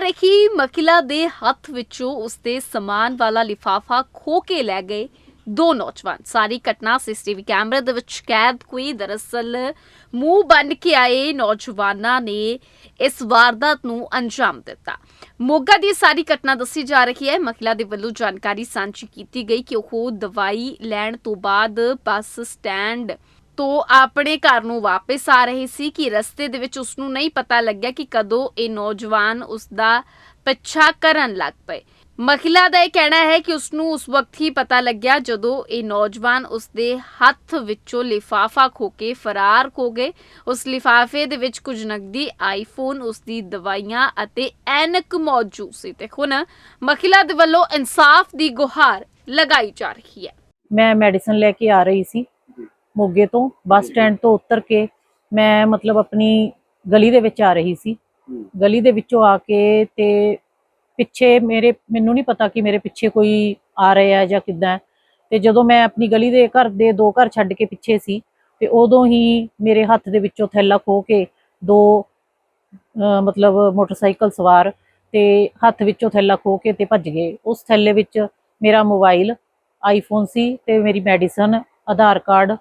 ਰਹੀ ਮਹਿਲਾ ਦੇ ਹੱਥ ਵਿੱਚੋਂ ਉਸਦੇ ਸਮਾਨ ਵਾਲਾ ਲਿਫਾਫਾ ਖੋ ਕੇ ਲੈ ਗਏ ਦੋ ਨੌਜਵਾਨ। ਸਾਰੀ ਘਟਨਾ ਸੀਸੀਟੀਵੀ ਕੈਮਰੇ ਦੇ ਵਿੱਚ ਕੈਦ ਹੋਈ। ਦਰਅਸਲ ਮੂੰਹ ਬੰਨ ਕੇ ਆਏ ਨੌਜਵਾਨਾਂ ਨੇ ਇਸ ਵਾਰਦਾਤ ਨੂੰ ਅੰਜਾਮ ਦਿੱਤਾ। ਮੋਗਾ ਦੀ ਸਾਰੀ ਘਟਨਾ ਦੱਸੀ ਜਾ ਰਹੀ ਹੈ। ਮਹਿਲਾ ਦੇ ਵੱਲੋਂ ਜਾਣਕਾਰੀ ਸਾਂਝੀ ਕੀਤੀ ਗਈ ਕਿ ਉਹ ਦਵਾਈ ਲੈਣ ਤੋਂ ਬਾਅਦ ਬੱਸ ਸਟੈਂਡ ਤੋਂ ਆਪਣੇ ਘਰ ਨੂੰ ਵਾਪਸ ਆ ਰਹੀ ਸੀ ਕਿ ਰਸਤੇ ਦੇ ਵਿੱਚ ਉਸ ਨੂੰ ਨਹੀਂ ਪਤਾ ਲੱਗਿਆ ਕਿ ਕਦੋਂ ਇਹ ਨੌਜਵਾਨ ਉਸ ਦਾ ਪਿੱਛਾ ਕਰਨ ਲੱਗ ਪਏ। ਮਹਿਲਾ ਦਾ ਇਹ ਕਹਿਣਾ ਹੈ ਕਿ ਉਸ ਨੂੰ ਉਸ ਵਕਤ ਹੀ ਪਤਾ ਲੱਗਿਆ ਜਦੋਂ ਇਹ ਨੌਜਵਾਨ ਉਸ ਦੇ ਹੱਥ ਵਿੱਚੋਂ ਲਿਫਾਫਾ ਖੋ ਕੇ ਫਰਾਰ ਹੋ ਗਏ। ਉਸ ਲਿਫਾਫੇ ਦੇ ਵਿੱਚ ਕੁਝ ਨਕਦੀ, ਆਈਫੋਨ ਉਸ ਦੀ ਦਵਾਈਆਂ ਅਤੇ ਐਨਕ ਮੌਜੂਦ ਸੀ ਤੇ ਹੁਣ ਮਹਿਲਾ ਦੇ ਵੱਲੋਂ ਇਨਸਾਫ ਦੀ ਗੁਹਾਰ ਲਗਾਈ ਜਾ ਰਹੀ ਹੈ। ਮੈਂ ਮੈਡੀਸਨ ਲੈ ਕੇ ਆ ਰਹੀ ਸੀ। ਮੋਗੇ ਤੋਂ ਬੱਸ ਸਟੈਂਡ ਤੋਂ ਉਤਰ ਕੇ ਮੈਂ ਮਤਲਬ ਆਪਣੀ ਗਲੀ ਦੇ ਵਿੱਚ ਆ ਰਹੀ ਸੀ। ਗਲੀ ਦੇ ਵਿੱਚੋਂ ਆ ਕੇ ਤੇ ਪਿੱਛੇ ਮੇਰੇ ਮੈਨੂੰ ਨਹੀਂ ਪਤਾ ਕਿ ਮੇਰੇ ਪਿੱਛੇ ਕੋਈ ਆ ਰਿਹਾ ਜਾਂ ਕਿੱਦਾਂ ਤੇ ਜਦੋਂ ਮੈਂ ਆਪਣੀ ਗਲੀ ਦੇ ਘਰ ਦੇ ਦੋ ਘਰ ਛੱਡ ਕੇ ਪਿੱਛੇ ਸੀ ਤੇ ਉਦੋਂ ਹੀ ਮੇਰੇ ਹੱਥ ਦੇ ਵਿੱਚੋਂ ਥੈਲਾ ਖੋ ਕੇ ਦੋ ਮਤਲਬ ਮੋਟਰਸਾਈਕਲ ਸਵਾਰ ਤੇ ਹੱਥ ਵਿੱਚੋਂ ਥੈਲਾ ਖੋ ਕੇ ਤੇ ਭੱਜ ਗਏ। ਉਸ ਥੈਲੇ ਵਿੱਚ ਮੇਰਾ ਮੋਬਾਈਲ ਆਈਫੋਨ ਸੀ ਤੇ ਮੇਰੀ ਮੈਡੀਸਨ ਆਧਾਰ ਕਾਰਡ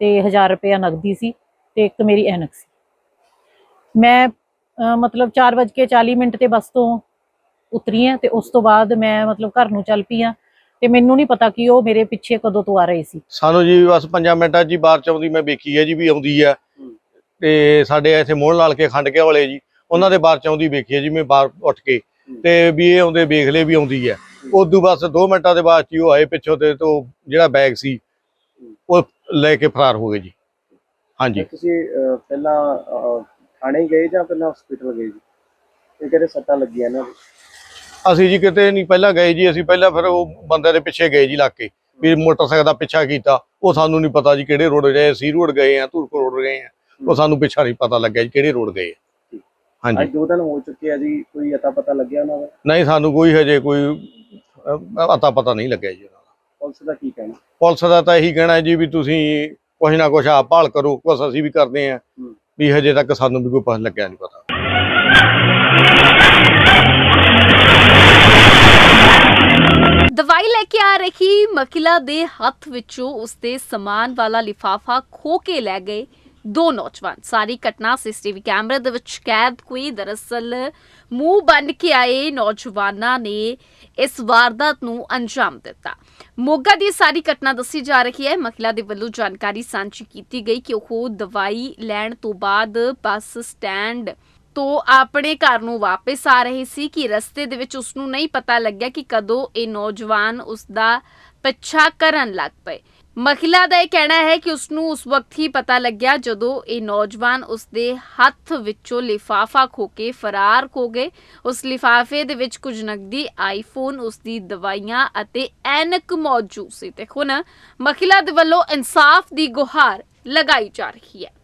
ਤੇ 1000 ਰੁਪਇਆ ਨਗਦੀ ਸੀ ਤੇ ਇੱਕ ਮੇਰੀ ਐਨਕ ਸੀ। ਮੈਂ ਮਤਲਬ 4:40 ਮਿੰਟ ਤੇ ਬੱਸ ਤੋਂ ਉਤਰੀ ਹਾਂ ਤੇ ਉਸ ਤੋਂ ਬਾਅਦ ਮੈਂ ਮਤਲਬ ਘਰ ਨੂੰ ਚੱਲ ਪਈ ਹਾਂ ਤੇ ਮੈਨੂੰ ਨਹੀਂ ਪਤਾ ਕਿ ਉਹ ਮੇਰੇ ਪਿੱਛੇ ਕਦੋਂ ਤੋਂ ਆ ਰਹੇ ਸੀ। ਸਾਨੂੰ ਜੀ ਬਸ 5 ਮਿੰਟਾਂ 'ਚ ਹੀ ਬਾਹਰ ਚ ਆਉਂਦੀ ਮੈਂ ਵੇਖੀ ਹੈ ਜੀ ਵੀ ਆਉਂਦੀ ਹੈ। ਤੇ ਸਾਡੇ ਇੱਥੇ ਮੋਹਣ ਲਾਲ ਕੇ ਖੰਡ ਕੇ ਵਾਲੇ ਜੀ ਉਹਨਾਂ ਦੇ ਬਾਹਰ ਚ ਆਉਂਦੀ ਵੇਖੀ ਹੈ ਜੀ ਮੈਂ ਬਾਹਰ ਉੱਠ ਕੇ। ਤੇ ਵੀ ਇਹ ਆਉਂਦੇ ਵੇਖ ਲਏ ਵੀ ਆਉਂਦੀ ਹੈ। ਉਦੋਂ ਬਸ 2 ਮਿੰਟਾਂ ਦੇ ਬਾਅਦ 'ਚ ਹੀ ਉਹ ਆਏ ਪਿੱਛੋਂ ਤੇ ਤੋਂ ਜਿਹੜਾ ਬੈਗ ਸੀ ਉਹ ਲੈ ਕੇ ਫਰਾਰ ਹੋ ਗਏ ਜੀ। ਹਾਂਜੀ। ਤੁਸੀਂ ਅਹ, ਪਹਿਲਾਂ ਅਹ, ਥਾਣੇ ਗਏ ਜਾਂ ਪਹਿਲਾਂ ਹਸਪੀਟਲ ਗਏ ਜੀ? ਇਹ ਕਿਹੜੇ ਸੱਟਾਂ ਲੱਗੀਆਂ ਦੇ ਅਸੀਂ ਜੀ ਕਿਤੇ ਨਹੀਂ ਪਹਿਲਾਂ ਗਏ ਜੀ ਅਸੀਂ ਪਹਿਲਾਂ ਫਿਰ ਉਹ ਬੰਦੇ ਦੇ ਪਿੱਛੇ ਗਏ ਜੀ ਲੱਗ ਕੇ ਵੀ ਮੋਟਰਸਾਈਕਲ ਦਾ ਪਿੱਛਾ ਕੀਤਾ ਉਹ ਸਾਨੂੰ ਨਹੀਂ ਪਤਾ ਜੀ ਕਿਹੜੇ ਰੋਡ ਗਏ ਸੀ ਰੋਡ ਗਏ ਆ ਧੂਰਕੋ ਰੋਡ ਗਏ ਆ। ਉਹ ਸਾਨੂੰ ਪਿੱਛਾ ਨਹੀਂ ਪਤਾ ਲੱਗਿਆ ਜੀ ਕਿਹੜੇ ਰੋਡ ਗਏ ਆ। ਹਾਂਜੀ। ਅੱਜ ਦੋ ਦਿਨ ਹੋ ਚੁੱਕੇ ਆ ਜੀ ਕੋਈ ਅਤਾ ਪਤਾ ਲੱਗਿਆ ਉਹਨਾਂ ਦਾ? ਨਹੀਂ ਸਾਨੂੰ ਕੋਈ ਹਜੇ ਕੋਈ ਅਹ, ਅਤਾ ਪਤਾ ਨਹੀਂ ਲੱਗਿਆ ਜੀ। ਪੁਲਿਸ ਦਾ ਕੀ ਕਹਿਣਾ? ਪੁਲਿਸ ਦਾ ਤਾਂ ਇਹੀ ਕਹਿਣਾ ਜੀ ਵੀ ਤੁਸੀਂ ਕੁਛ ਨਾ ਕੁਛ ਆਪ ਭਾਲ ਕਰੋ ਕੁਛ ਅਸੀਂ ਵੀ ਕਰਦੇ ਆਂ। ਵੀ ਹਜੇ ਤੱਕ ਸਾਨੂੰ ਵੀ ਕੋਈ ਪਤਾ ਲੱਗਿਆ ਨਹੀਂ ਪਤਾ। ਦਵਾਈ ਲੈ ਕੇ ਆ ਰਹੀ ਮਹਿਲਾ ਦੇ ਹੱਥ ਵਿੱਚੋਂ ਉਸਦੇ ਸਮਾਨ ਵਾਲਾ ਲਿਫਾਫਾ ਖੋ ਕੇ ਲੈ ਗਏ। ਦੋ ਨੌਜਵਾਨ, ਸਾਰੀ ਘਟਨਾ ਸੀਸੀਟੀਵੀ ਕੈਮਰੇ ਦੇ ਵਿੱਚ ਕੈਦ ਹੋਈ। ਦਰਅਸਲ ਮੂੰਹ ਬੰਨ ਕੇ ਆਏ ਨੌਜਵਾਨਾਂ ਨੇ ਇਸ ਵਾਰਦਾਤ ਨੂੰ ਅੰਜਾਮ ਦਿੱਤਾ। ਮੋਗਾ ਦੀ ਸਾਰੀ ਘਟਨਾ ਦੱਸੀ ਜਾ ਰਹੀ ਹੈ। ਮਹਿਲਾ ਦੇ ਵੱਲੋਂ ਜਾਣਕਾਰੀ ਸਾਂਝੀ ਕੀਤੀ ਗਈ ਕਿ ਉਹ ਦਵਾਈ ਲੈਣ ਤੋਂ ਬਾਅਦ ਬੱਸ ਸਟੈਂਡ ਤੋਂ ਆਪਣੇ ਘਰ ਨੂੰ ਵਾਪਸ ਆ ਰਹੀ ਸੀ ਕਿ ਰਸਤੇ ਦੇ ਵਿੱਚ ਉਸ ਨੂੰ ਨਹੀਂ ਪਤਾ ਲੱਗਿਆ ਕਿ ਕਦੋਂ ਇਹ ਨੌਜਵਾਨ ਉਸ ਦਾ ਪਿੱਛਾ ਕਰਨ ਲੱਗ ਪਏ। ਮਹਿਲਾ ਦਾ ਇਹ ਕਹਿਣਾ ਹੈ ਕਿ ਉਸ ਨੂੰ ਉਸ ਵਕਤ ਹੀ ਪਤਾ ਲੱਗਿਆ ਜਦੋਂ ਇਹ ਨੌਜਵਾਨ ਉਸ ਦੇ ਹੱਥ ਵਿੱਚੋਂ ਲਿਫਾਫਾ ਖੋ ਕੇ ਫਰਾਰ ਹੋ ਗਏ। ਉਸ ਲਿਫਾਫੇ ਦੇ ਵਿੱਚ ਕੁਝ ਨਕਦੀ ਆਈਫੋਨ ਉਸ ਦੀ ਦਵਾਈਆਂ ਅਤੇ ਐਨਕ ਮੌਜੂਦ ਸੀ ਤੇ ਹੁਣ ਮਹਿਲਾ ਦੇ ਵੱਲੋਂ ਇਨਸਾਫ ਦੀ ਗੁਹਾਰ ਲਗਾਈ ਜਾ ਰਹੀ ਹੈ।